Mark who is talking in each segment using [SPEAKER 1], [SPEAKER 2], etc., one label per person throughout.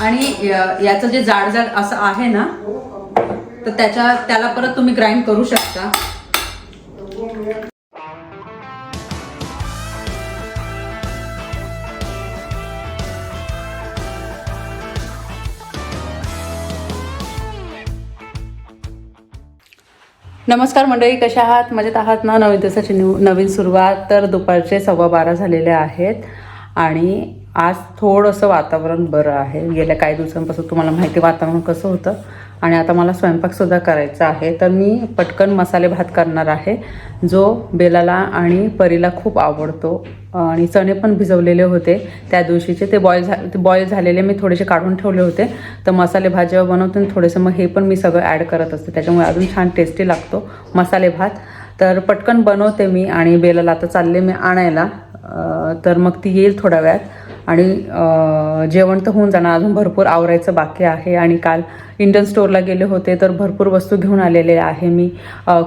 [SPEAKER 1] आणि याचं जे जाड जाड असं आहे ना तर त्याच्या त्याला परत तुम्ही ग्राइंड करू शकता. नमस्कार मंडळी कशा आहात? मजेत आहात ना? नवीन दिवसाची न्यू नवीन सुरुवात. तर दुपारचे सव्वा बारा झालेले आहेत. आणि आज थोडंसं वातावरण बरं आहे. गेल्या काही दिवसांपासून तुम्हाला माहिती वातावरण कसं होतं. आणि आता मला स्वयंपाकसुद्धा करायचा आहे. तर मी पटकन मसाले भात करणार आहे जो बेलाला आणि परीला खूप आवडतो. आणि चणे पण भिजवलेले होते त्या दिवशीचे. ते बॉईल झा ते बॉईल झालेले मी थोडेसे काढून ठेवले होते. तर मसाले भात जेव्हा बनवते ना थोडेसे मग हे पण मी सगळं ॲड करत असते. त्याच्यामुळे अजून छान टेस्टी लागतो मसाले भात. तर पटकन बनवते मी आणि बेलाला आता चालले मी आणायला. तर मग ती येईल थोड्या वेळात. आणि जेवण तर होऊन जाणार. अजून भरपूर आवरायचं बाकी आहे आणि काल इंडियन स्टोअरला गेले होते तर भरपूर वस्तू घेऊन आलेले आहे मी.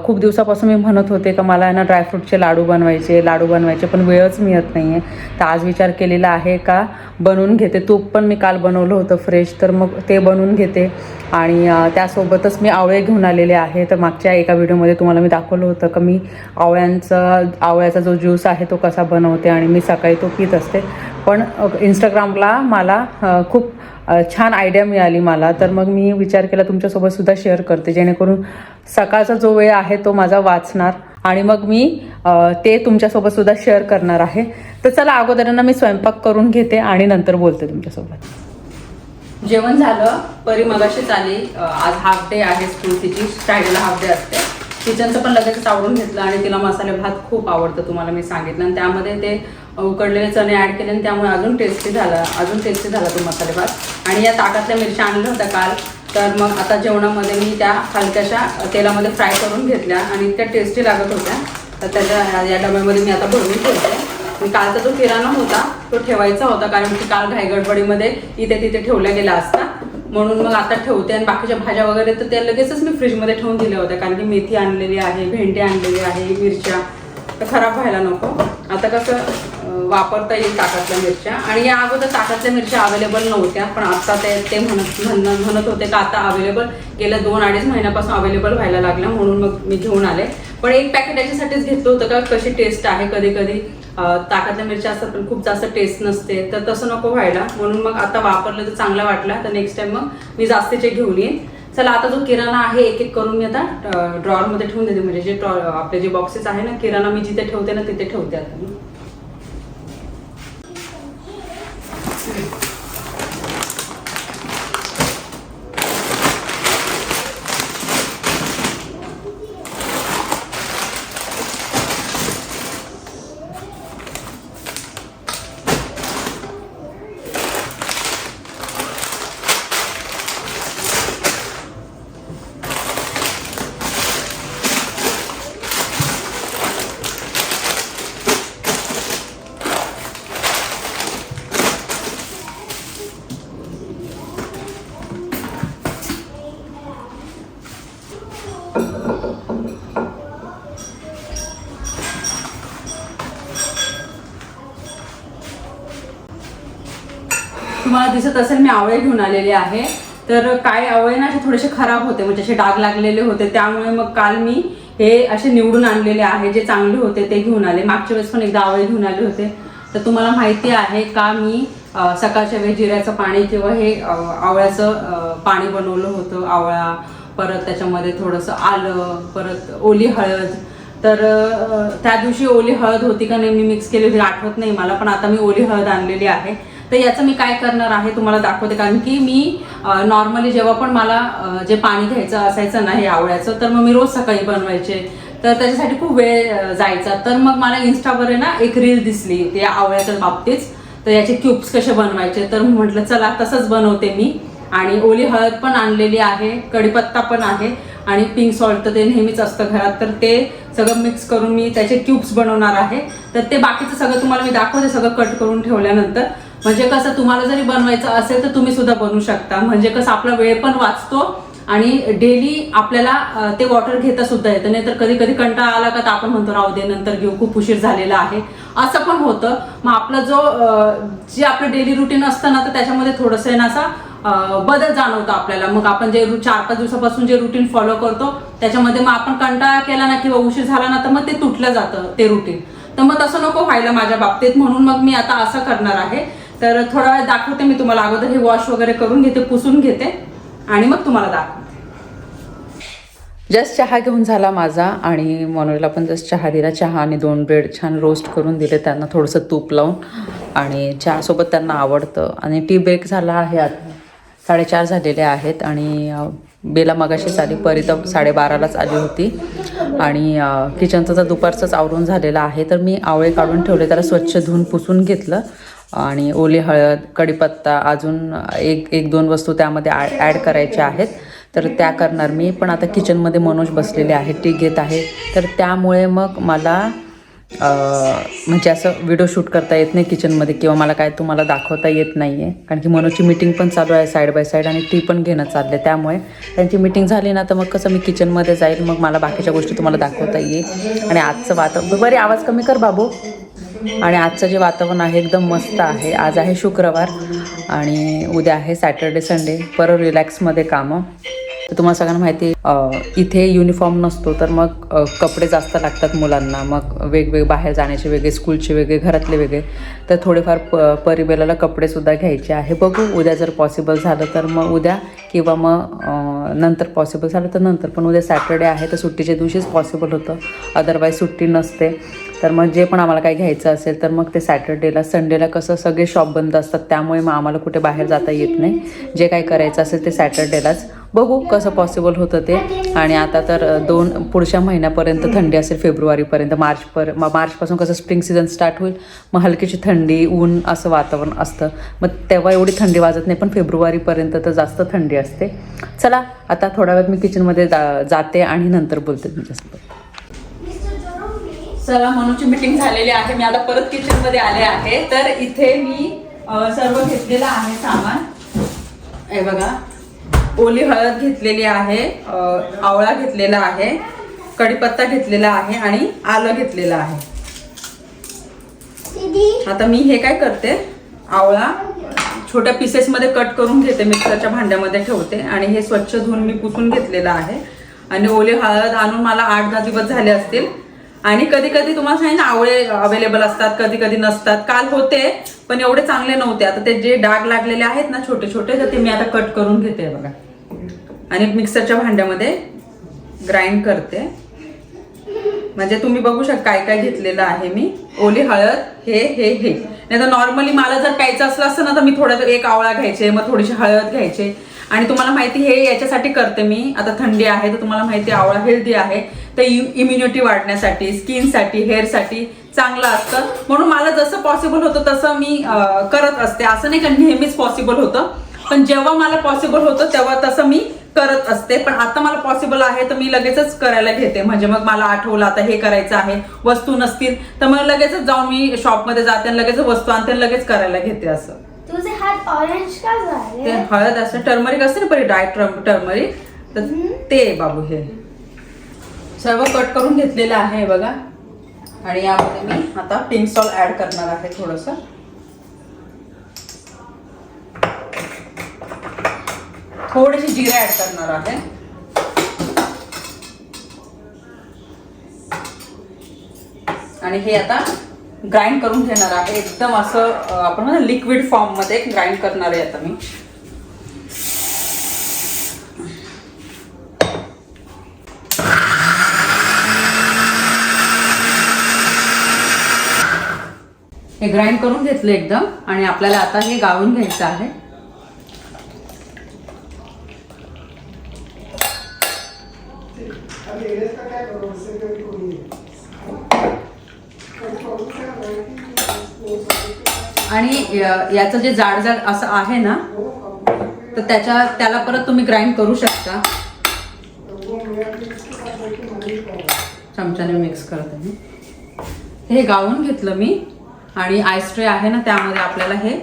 [SPEAKER 1] खूप दिवसापासून मी म्हणत होते का मला ना ड्रायफ्रूटचे लाडू बनवायचे लाडू बनवायचे पण वेळच मिळत नाही आहे तर आज विचार केलेला आहे का बनवून घेते. तूप पण मी काल बनवलं होतं फ्रेश तर मग ते बनवून घेते. आणि त्यासोबतच मी आवळे घेऊन आलेले आहे. तर मागच्या एका व्हिडिओमध्ये तुम्हाला मी दाखवलं होतं का मी आवळ्यांचा आवळ्याचा जो ज्यूस आहे तो कसा बनवते आणि मी सकाळी तो पित असते. पण इंस्टाग्रामला मला खूप छान आयडिया मिळाली मला. तर मग मी विचार केला तुमच्यासोबत सुद्धा शेअर करते. जेणेकरून सकाळचा जो वेळ आहे तो माझा वाचणार. आणि मग मी ते तुमच्यासोबत सुद्धा शेअर करणार आहे. तर चला अगोदरांना मी स्वयंपाक करून घेते आणि नंतर बोलते तुमच्यासोबत. जेवण झालं. परी मगाशीच आली. आज हाफ डे आहे स्कूल तिची. फ्रायडेला हाफ डे असते. किचनचं पण लगेच आवडून घेतलं आणि तिला मसाले भात खूप आवडतं तुम्हाला मी सांगितलं. आणि त्यामध्ये ते उकडलेले चणे ॲड केले आणि त्यामुळे अजून टेस्टी झाला अजून टेस्टी झाला तो मसाले भात. आणि या ताकातल्या मिरच्या आणल्या होत्या काल. तर मग आता जेवणामध्ये मी त्या हलक्याशा तेलामध्ये फ्राय करून घेतल्या आणि त्या टेस्टी लागत होत्या. तर त्याच्या या डब्यामध्ये मी आता भरून ठेवते. आणि कालचा जो किराणा होता तो ठेवायचा होता कारण की काल घाईगडबडीमध्ये इथे तिथे ठेवल्या गेला असता. म्हणून मग आता ठेवते आणि बाकीच्या भाज्या वगैरे तर त्या लगेचच मी फ्रीजमध्ये ठेवून दिल्या होत्या. कारण की मेथी आणलेली आहे भेंडी आणलेली आहे मिरच्या. तर खराब व्हायला नको. आता कसं वापरता येईल ताकातल्या मिरच्या. आणि या अगोदर ताकातल्या मिरच्या अवेलेबल नव्हत्या पण आता ते ते म्हणत म्हणत म्हणत होते का आता अवेलेबल गेल्या दोन अडीच महिन्यापासून अवेलेबल व्हायला लागल्या म्हणून मग मी घेऊन आले. पण एक पॅकेट याच्यासाठीच घेतलं होतं का कशी टेस्ट आहे? कधी कधी ताकातल्या मिरच्या असतात पण खूप जास्त टेस्ट नसते. तर तसं नको व्हायला. म्हणून मग आता वापरलं तर चांगला वाटला. तर नेक्स्ट टाइम मग मी जास्तीचे घेऊन येईन. चला आता जो किराणा आहे एक एक करून मी आता ड्रॉवरमध्ये ठेवून देते. म्हणजे जे ड्रॉ आपले जे बॉक्सेस आहे ना किराणा मी जिथे ठेवते ना तिथे ठेवते आता तुम्हाला दिसत असेल मी आवळे घेऊन आलेले आहे. तर काय आवळे ना असे थोडेसे खराब होते म्हणजे असे डाग लागलेले होते. त्यामुळे मग काल मी हे असे निवडून आणलेले आहे जे चांगले होते ते घेऊन आले. मागच्या वेळेस पण एकदा आवळे घेऊन आले होते. तर तुम्हाला माहिती आहे का मी सकाळच्या वेळी जिऱ्याचं पाणी किंवा हे आवळ्याचं पाणी बनवलं होतं. आवळा परत त्याच्यामध्ये थोडंसं आलं परत ओली हळद. तर त्या दिवशी ओली हळद होती का नाही मी मिक्स केली होती आठवत नाही मला पण आता मी ओली हळद आणलेली आहे. तर याचं मी काय करणार आहे तुम्हाला दाखवते. कारण की मी नॉर्मली जेव्हा पण मला जे पाणी घ्यायचं असायचं ना हे आवळ्याचं तर मग मी रोज सकाळी बनवायचे. तर त्याच्यासाठी खूप वेळ जायचा. तर मग मला इन्स्टावर आहे ना एक रील दिसली ते आवळ्याच्या बाबतीत. तर याचे क्यूब्स कसे बनवायचे? तर मी म्हटलं चला तसंच बनवते मी. आणि ओली हळद पण आणलेली आहे कढीपत्ता पण आहे आणि पिंक सॉल्ट तर ते नेहमीच असतं घरात. तर ते सगळं मिक्स करून मी त्याचे क्यूब्स बनवणार आहे. तर ते बाकीचं सगळं तुम्हाला मी दाखवते सगळं कट करून ठेवल्यानंतर. म्हणजे कसं तुम्हाला जरी बनवायचं असेल तर तुम्ही सुद्धा बनवू शकता. म्हणजे कसं आपला वेळ पण वाचतो आणि डेली आपल्याला ते वॉटर घेता सुद्धा येतं. नाही तर कधी कधी कंटाळा आला का तर आपण म्हणतो राहू दे नंतर घेऊ खूप उशीर झालेला आहे. असं पण होतं. मग आपला जो जे आपलं डेली रुटीन असतं ना तर त्याच्यामध्ये थोडंसं आहे ना असा बदल जाणवतो आपल्याला. मग आपण जे चार पाच दिवसापासून जे रुटीन फॉलो करतो त्याच्यामध्ये मग आपण कंटाळा केला ना किंवा उशीर झाला ना तर मग ते तुटलं जातं ते रुटीन तर मग तसं नको व्हायला माझ्या बाबतीत. म्हणून मग मी आता असं करणार आहे. तर थोडा वेळ दाखवते मी तुम्हाला अगोदर. हे वॉश वगैरे करून घेते पुसून घेते आणि मग तुम्हाला दाखवते. जस्ट चहा घेऊन झाला माझा आणि मनोजला पण जस्ट चहा दिला. चहा आणि दोन ब्रेड छान रोस्ट करून दिले. त्यांना थोडंसं तूप लावून आणि चहासोबत त्यांना आवडतं. आणि टी ब्रेक झाला आहे आता. साडेचार झालेले आहेत आणि बेला मगाशीच आली. परी साडेबारालाच आली होती. आणि किचनचं तर दुपारचंच आवरून झालेलं आहे. तर मी आवळे काढून ठेवले. त्याला स्वच्छ धुवून पुसून घेतलं. आणि ओली हळद कढीपत्ता अजून एक एक दोन वस्तू त्यामध्ये ॲड ॲड करायच्या आहेत. तर त्या करणार. मी पण आता किचनमध्ये मनोज बसलेले आहेत टी घेत आहे. तर त्यामुळे मग मला म्हणजे असं व्हिडिओ शूट करता येत नाही किचनमध्ये किंवा मला काय तुम्हाला दाखवता येत नाही आहे कारण की मनोजची मीटिंग पण चालू आहे साईड बाय साईड आणि टी पण घेणं चाललं आहे त्यामुळे त्यांची मीटिंग झाली ना तर मग कसं मी किचनमध्ये जाईल मग मला बाकीच्या गोष्टी तुम्हाला दाखवता येईल. आणि आजचं वातावरण बरे आवाज कमी कर बाबू. आणि आजचं जे वातावरण आहे एकदम मस्त आहे. आज आहे शुक्रवार आणि उद्या आहे सॅटर्डे संडे. परत रिलॅक्समध्ये कामं. तर तुम्हाला सगळ्यांना माहिती आहे, इथे युनिफॉर्म नसतो तर मग कपडे जास्त लागतात मुलांना. मग वेगवेगळे बाहेर जाण्याचे वेगळे स्कूलचे वेगळे घरातले वेगळे. तर थोडेफार प परिबेलाला कपडेसुद्धा घ्यायचे आहे. बघू उद्या जर पॉसिबल झालं तर मग उद्या किंवा मग नंतर पॉसिबल झालं तर नंतर. पण उद्या सॅटर्डे आहे तर सुट्टीच्या दिवशीच पॉसिबल होतं. अदरवाईज सुट्टी नसते. तर मग जे पण आम्हाला काही घ्यायचं असेल तर मग ते सॅटर्डेला संडेला कसं सगळे शॉप बंद असतात त्यामुळे मग आम्हाला कुठे बाहेर जाता येत नाही. जे काही करायचं असेल ते सॅटर्डेलाच बघू कसं पॉसिबल होतं ते. आणि आता तर दोन पुढच्या महिन्यापर्यंत थंडी असेल फेब्रुवारीपर्यंत. मार्चपर पर मार्चपासून कसं स्प्रिंग सीझन स्टार्ट होईल. मग हलकीची थंडी ऊन असं वातावरण असतं. मग तेव्हा एवढी थंडी वाजत नाही पण फेब्रुवारीपर्यंत तर जास्त थंडी असते. चला आता थोड्या वेळात मी किचनमध्ये जा जाते आणि नंतर बोलते तुमच्यासोबत. चला मनूची मीटिंग झालेली आहे. मी आता परत किचनमध्ये आले आहे. तर इथे मी सर्व घेतलेलं आहे सामान. हे बघा. ओली हळद घेतलेली आहे आवळा घेतलेला आहे कढीपत्ता घेतलेला आहे आणि आलं घेतलेलं आहे. आता मी हे काय करते? आवळा छोट्या पीसेस मध्ये कट करून घेते मिक्सरच्या भांड्यामध्ये ठेवते आणि हे स्वच्छ धुवून मी पुसून घेतलेलं आहे. आणि ओले हळद आणून मला आठ दहा दिवस झाले असतील. आणि कधी कधी तुम्हाला सांगितलं आवळे अवेलेबल असतात कधी कधी नसतात. काल होते पण एवढे चांगले नव्हते. आता ते जे डाग लागलेले आहेत ना छोटे छोटे तर ते मी आता कट करून घेते बघा. आणि मिक्सरच्या भांड्यामध्ये ग्राइंड करते. म्हणजे तुम्ही बघू शकता काय काय घेतलेलं आहे मी. ओली हळद हे हे हे. नाही तर नॉर्मली मला जर प्यायचं असलं असतं ना तर मी थोडं एक आवळा घ्यायचे मग थोडीशी हळद घ्यायचे. आणि तुम्हाला माहिती हे याच्यासाठी करते मी. आता थंडी आहे तर तुम्हाला माहिती आवळा हेल्दी आहे. तर इम्युनिटी वाढण्यासाठी स्किनसाठी हेअरसाठी चांगलं असतं. म्हणून मला जसं पॉसिबल होतं तसं मी करत असते. असं नाही का नेहमीच पॉसिबल होतं. पण जेव्हा मला पॉसिबल होतं तेव्हा तसं मी करत असते. पण आता मला पॉसिबल आहे तर मी लगेचच करायला घेते. म्हणजे मग मला आठवलं आता हे करायचं आहे वस्तू नसतील तर मग लगेचच जाऊन मी शॉपमध्ये जाते आणि लगेच वस्तू आणते आणि लगेच करायला घेते असं.
[SPEAKER 2] तुझे हात ऑरेंज का
[SPEAKER 1] ते
[SPEAKER 2] झाले
[SPEAKER 1] हळद असं टर्मरिक असते ना परी ड्राय टर्मरिक तर ते बाबू हे. सर्व कट करून घेतलेलं आहे बघा. आणि यामध्ये मी आता पिंक सॉल्ट ऍड करणार आहे थोडंसं. थोडीशी जिरे ऍड करणार आहे. आणि हे आता ग्राइंड करून घेणार आहे. एकदम असं आपण लिक्विड फॉर्ममध्ये ग्राइंड करणार आहे आता मी. हे ग्राइंड करून घेतलं एकदम आणि आपल्याला आता हे गाळून घ्यायचं आहे. आणि याचं जे जाड जाड असं आहे ना तर त्याच्या त्याला परत तुम्ही ग्राइंड करू शकता. चमच्याने मिक्स करते आहे हे गाळून घेतलं मी. आणि आईस ट्रे आहे ना त्यामध्ये आपल्याला हे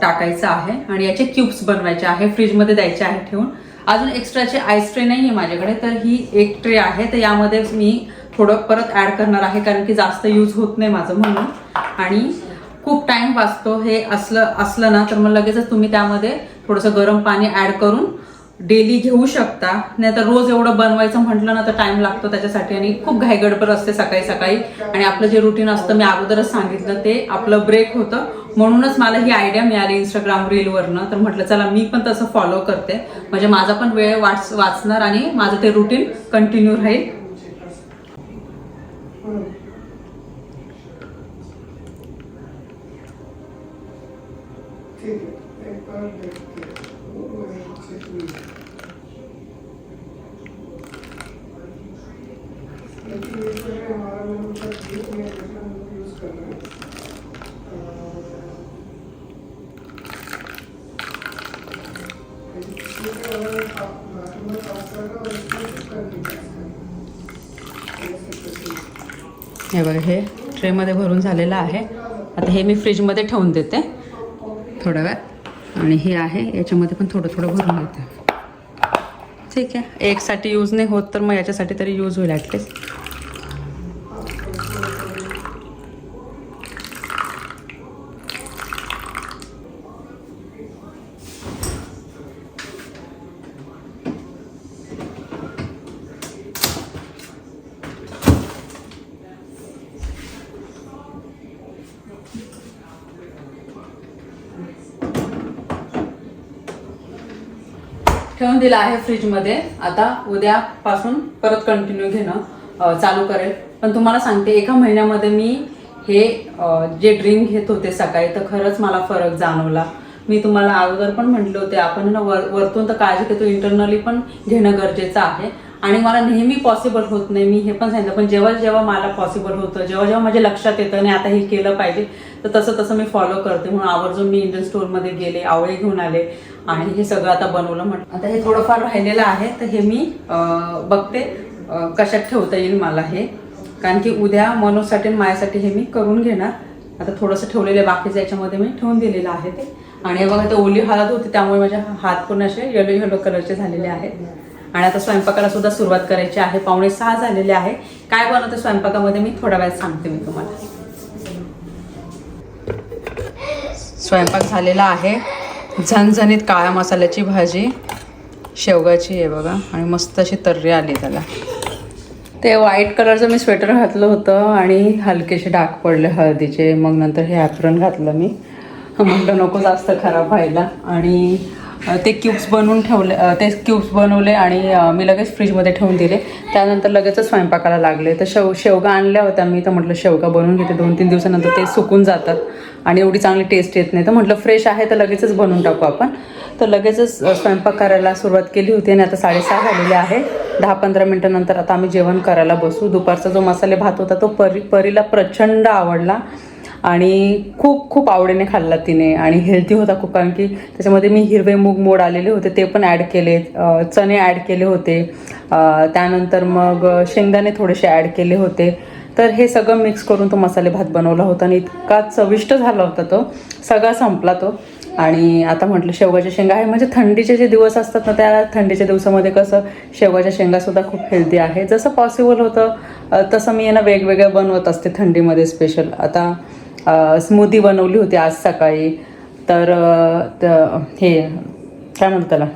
[SPEAKER 1] टाकायचं आहे. आणि याचे क्यूब्स बनवायचे आहे. फ्रीजमध्ये द्यायचे आहे ठेवून. अजून एक्स्ट्राचे आईस ट्रे नाही आहे माझ्याकडे तर ही एक ट्रे आहे. तर यामध्ये मी थोडं परत ॲड करणार आहे कारण की जास्त यूज होत नाही माझं म्हणून. आणि खूप टाइम वाचतो. हे असलं असलं ना तर मग लगेचच तुम्ही त्यामध्ये थोडंसं गरम पाणी ॲड करून डेली घेऊ शकता. नाही तर रोज एवढं बनवायचं म्हटलं ना तर टाइम लागतो त्याच्यासाठी. आणि खूप घाईगडबड असते सकाळी सकाळी. आणि आपलं जे रुटीन असतं मी अगोदरच सांगितलं ते आपलं ब्रेक होतं. म्हणूनच मला ही आयडिया मिळाली इंस्टाग्राम रीलवरनं तर म्हटलं चला मी पण तसं फॉलो करते. म्हणजे माझा पण वेळ वाच वाचणार आणि माझं ते रुटीन कंटिन्यू राहील.
[SPEAKER 3] ठीक है एक बार देखते हैं वो नीचे हुई लेकिन इसमें हमारा लोगों का बीच में जितना लोग यूज कर रहे हैं
[SPEAKER 1] हे बघा हे ट्रेमध्ये भरून झालेलं आहे. आता हे मी फ्रीजमध्ये ठेवून देते. थोडा वेळ. आणि हे आहे याच्यामध्ये पण थोडं थोडं भरून घेते. ठीक आहे. एकसाठी यूज नाही होत तर मग याच्यासाठी तरी यूज होईल ॲटलीस्ट दिला आहे फ्रीजमध्ये. आता उद्यापासून परत कंटिन्यू घेणं चालू करेल. पण तुम्हाला सांगते एका महिन्यामध्ये मी हे जे ड्रिंक घेत होते सकाळी तर खरंच मला फरक जाणवला. मी तुम्हाला अगोदर पण म्हटले होते आपण ना वर वरतून तर काळजी घेतो इंटरनली पण घेणं गरजेचं आहे. आणि मला नेहमी पॉसिबल होत नाही मी हे पण सांगितलं पण जेव्हा जेव्हा मला पॉसिबल होतं जेव्हा जेव्हा माझ्या लक्षात येतं आणि आता हे केलं पाहिजे तर तसं तसं मी फॉलो करते. म्हणून आवर्जून मी इंडियन स्टोअरमध्ये गेले आवळे घेऊन आले. आणि हे सगळं आता बनवलं म्हण आता हे थोडंफार राहिलेलं आहे तर हे मी बघते कशात ठेवता येईल मला हे. कारण की उद्या मनोजसाठी आणि माझ्यासाठी हे मी करून घेणार. आता थोडंसं ठेवलेलं आहे बाकीचं याच्यामध्ये मी ठेवून दिलेलं आहे ते. आणि बघा ते ओली हळद होती त्यामुळे माझे हात पूर्ण असे येलो येलो कलरचे झालेले आहेत. आणि आता स्वयंपाकाला सुद्धा सुरुवात करायची आहे पावणे सहा झालेले आहे. काय बनवतं स्वयंपाकामध्ये मी थोड्या वेळात सांगते मी तुम्हाला. स्वयंपाक झालेला आहे. झणझणीत काळ्या मसाल्याची भाजी शेवगाची आहे बघा आणि मस्त अशी तर्री आली त्याला. ते व्हाईट कलरचं मी स्वेटर घातलं होतं आणि हलकेसे डाग पडले हळदीचे. मग नंतर हे ॲप्रन घातलं मी. म्हटलं नको जास्त खराब व्हायला. आणि ते क्यूब्स बनवून ठेवले ते क्यूब्स बनवले आणि मी लगेच फ्रीजमध्ये ठेवून दिले. त्यानंतर लगेचच स्वयंपाकाला लागले. तर शेव शेवगा आणल्या होत्या मी. तर म्हटलं शेवगा बनवून घेते. दोन तीन दिवसानंतर ते सुकून जातात. आणि एवढी चांगली टेस्ट येत नाही. तर म्हटलं फ्रेश आहे तर लगेचच बनवून टाकू आपण. तर लगेचच स्वयंपाक करायला सुरुवात केली होती आणि आता साडेसहा झालेले आहे. दहा पंधरा मिनटानंतर आता आम्ही जेवण करायला बसू. दुपारचा जो मसाले भात होता तो परी परीला प्रचंड आवडला. आणि खूप खूप आवडीने खाल्ला तिने. आणि हेल्दी होता खूप कारण की त्याच्यामध्ये मी हिरवे मूग मोड आलेले होते ते पण ॲड केले चणे ॲड केले होते. त्यानंतर मग शेंगदाणे थोडेसे ॲड केले होते. तर हे सगळं मिक्स करून तो मसाले भात बनवला होता आणि इतका चविष्ट झाला होता तो. सगळा संपला तो. आणि आता म्हटलं शेवगाच्या शेंगा आहे. म्हणजे थंडीचे जे दिवस असतात ना त्या थंडीच्या दिवसामध्ये कसं शेवगाच्या शेंगासुद्धा खूप हेल्दी आहे. जसं पॉसिबल होतं तसं मी यांना वेगवेगळ्या बनवत असते थंडीमध्ये स्पेशल आता स्मूदी बनवली होती आज सकाळी. तर हे काय म्हणतात त्याला?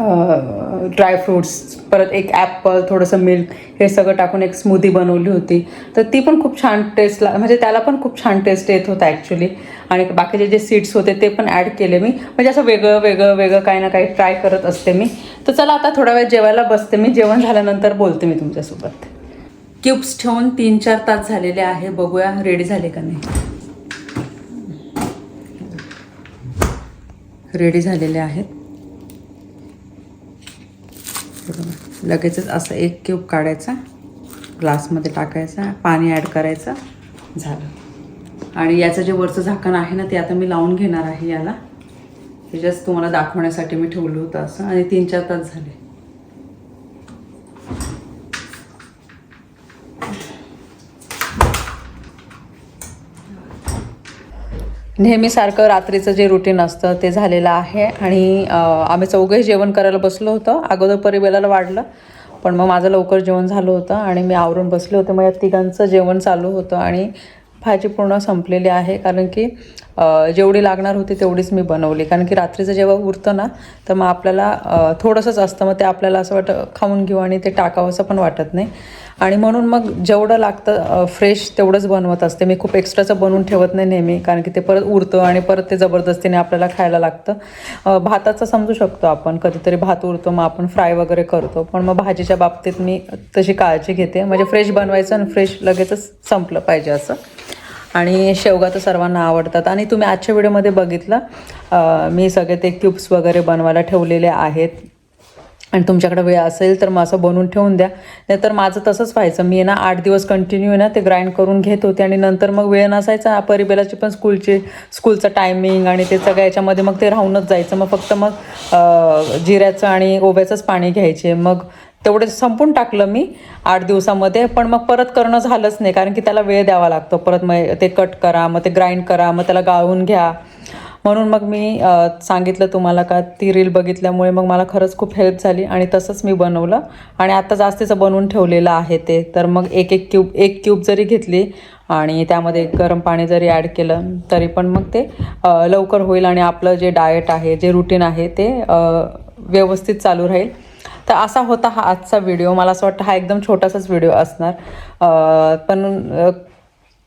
[SPEAKER 1] ड्रायफ्रूट्स परत एक ॲपल थोडंसं मिल्क हे सगळं टाकून एक स्मूदी बनवली होती. तर ती पण खूप छान टेस्ट ला म्हणजे त्याला पण खूप छान टेस्ट येत होता ॲक्च्युली आणि बाकीचे जे सीड्स होते ते पण ॲड केले मी. म्हणजे असं वेगळं वेगळं वेगळं काही ना काही ट्राय करत असते मी. तर चला आता थोडा वेळ जेवायला बसते मी. जेवण झाल्यानंतर बोलते मी तुमच्यासोबत. क्यूब्स ठेवून तीन चार तास झालेले आहे. बघूया रेडी झाले का नाही? रेडी झालेले आहेत. बघा. लगेचच असं एक क्यूब काढायचा ग्लासमध्ये टाकायचा पाणी ॲड करायचं झालं. आणि याचं जे वरचं झाकण आहे ना ते आता मी लावून घेणार आहे याला. हे जस्ट तुम्हाला दाखवण्यासाठी मी ठेवलं होतं असं. आणि तीन चार तास झाले. नेहमीसारखं रात्रीचं जे रुटीन असतं ते झालेलं आहे. आणि आम्ही चौघंही जेवण करायला बसलो होतो. अगोदर परिवेलाला वाढलं पण मग माझं लवकर जेवण झालं होतं आणि मी आवरून बसले होते. मग या तिघांचं जेवण चालू होतं आणि भाजी पूर्ण संपलेली आहे. कारण की जेवढी लागणार होती तेवढीच मी बनवली. कारण की रात्रीचं जेव्हा उरतं ना तर मग आपल्याला थोडंसंच असतं. मग ते आपल्याला असं वाटतं खाऊन घेऊ आणि ते टाकावंसं पण वाटत नाही. आणि म्हणून मग जेवढं लागतं फ्रेश तेवढंच बनवत असते. मी खूप एक्स्ट्राचं बनवून ठेवत नाही नेहमी कारण की ते परत उरतं आणि परत ते जबरदस्तीने आपल्याला खायला लागतं. भाताचं समजू शकतो आपण. कधीतरी भात उरतो मग आपण फ्राय वगैरे करतो. पण मग भाजीच्या बाबतीत मी तशी काळजी घेते. म्हणजे फ्रेश बनवायचं आणि फ्रेश लगेचच संपलं पाहिजे असं. आणि शेवगा तर सर्वांना आवडतात. आणि तुम्ही आजच्या व्हिडिओमध्ये बघितलं मी सगळे ते क्यूब्स वगैरे बनवायला ठेवलेले आहेत. आणि तुमच्याकडे वेळ असेल तर मग असं बनवून ठेवून द्या. नाहीतर माझं तसंच व्हायचं. मी ना आठ दिवस कंटिन्यू आहे ना ते ग्राइंड करून घेत होते आणि नंतर मग वेळ नसायचा. परिबेलाची पण स्कूलचे स्कूलचं टायमिंग आणि ते सगळ्या याच्यामध्ये मग ते राहूनच जायचं. मग फक्त मग जिऱ्याचं आणि ओव्याचंच पाणी घ्यायचे. मग तेवढे संपून टाकलं मी आठ दिवसामध्ये. पण मग परत करणं झालंच नाही. कारण की त्याला वेळ द्यावा लागतो. परत मग ते कट करा मग ते ग्राइंड करा मग त्याला गाळून घ्या. म्हणून मग मी सांगितलं तुम्हाला का ती रील बघितल्यामुळे मग मला खरंच खूप हेल्प झाली आणि तसंच मी बनवलं. आणि आत्ता जास्तीचं बनवून ठेवलेलं आहे ते. तर मग एक एक क्यूब एक क्यूब जरी घेतली आणि त्यामध्ये गरम पाणी जरी ॲड केलं तरी पण मग ते लवकर होईल आणि आपलं जे डाएट आहे जे रुटीन आहे ते व्यवस्थित चालू राहील. तर असा होता हा आजचा व्हिडिओ मला असं वाटतं हा एकदम छोटासाच व्हिडिओ असणार. पण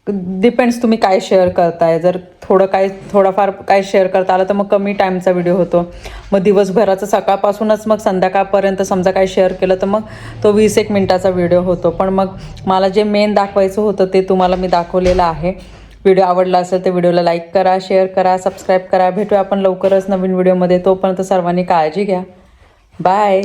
[SPEAKER 1] डिपेंड्स तुम्ही काय शेअर करताय. जर थोडं काय थोडंफार काय शेअर करता आलं तर मग कमी टाईमचा व्हिडिओ होतो. मग दिवसभराचं सकाळपासूनच मग संध्याकाळपर्यंत समजा काय शेअर केलं तर मग तो वीस एक मिनटाचा व्हिडिओ होतो. पण मग मला जे मेन दाखवायचं होतं ते तुम्हाला मी दाखवलेलं आहे. व्हिडिओ आवडला असेल तर व्हिडिओला लाईक करा शेअर करा सबस्क्राईब करा. भेटूया आपण लवकरच नवीन व्हिडिओमध्ये तोपर्यंत सर्वांनी काळजी घ्या. बाय